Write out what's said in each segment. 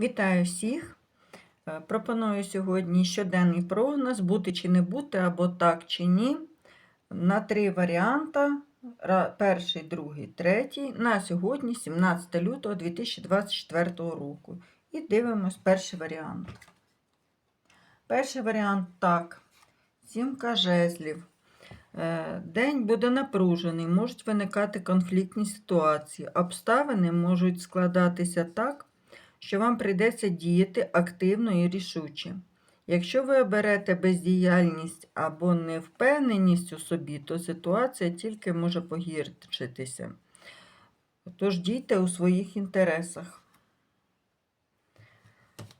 Вітаю всіх! Е, Пропоную сьогодні щоденний прогноз, бути чи не бути, або так чи ні. На три варіанти: перший, другий, третій. На сьогодні, 17 лютого 2024 року. І дивимось перший варіант. Перший варіант так. Сімка жезлів. Е, День буде напружений, можуть виникати конфліктні ситуації. Обставини можуть складатися так, що вам прийдеться діяти активно і рішуче. Якщо ви оберете бездіяльність або невпевненість у собі, то ситуація тільки може погіршитися. Тож дійте у своїх інтересах.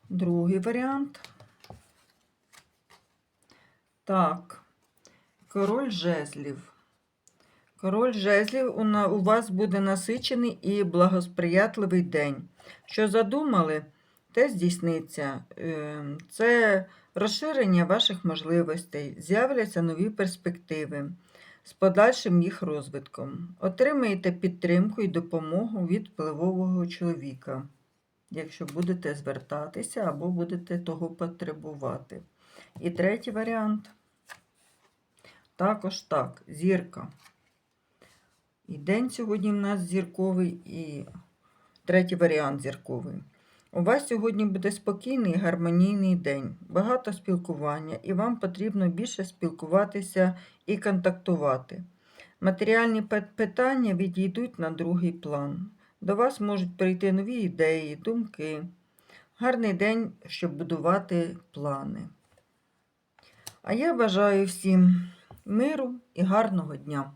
Другий варіант. Так, король жезлів. Король жезлів у, вас буде насичений і благосприятливий день. Що задумали, те здійсниться. Е, Це розширення ваших можливостей, з'являться нові перспективи з подальшим їх розвитком. Отримаєте підтримку і допомогу від впливового чоловіка, якщо будете звертатися або будете того потребувати. І третій варіант. Також так, зірка. І день сьогодні в нас зірковий, і третій варіант зірковий. У вас сьогодні буде спокійний гармонійний день, багато спілкування, і вам потрібно більше спілкуватися і контактувати. Матеріальні питання відійдуть на другий план. До вас можуть прийти нові ідеї, думки. Гарний день, щоб будувати плани. А я бажаю всім миру і гарного дня!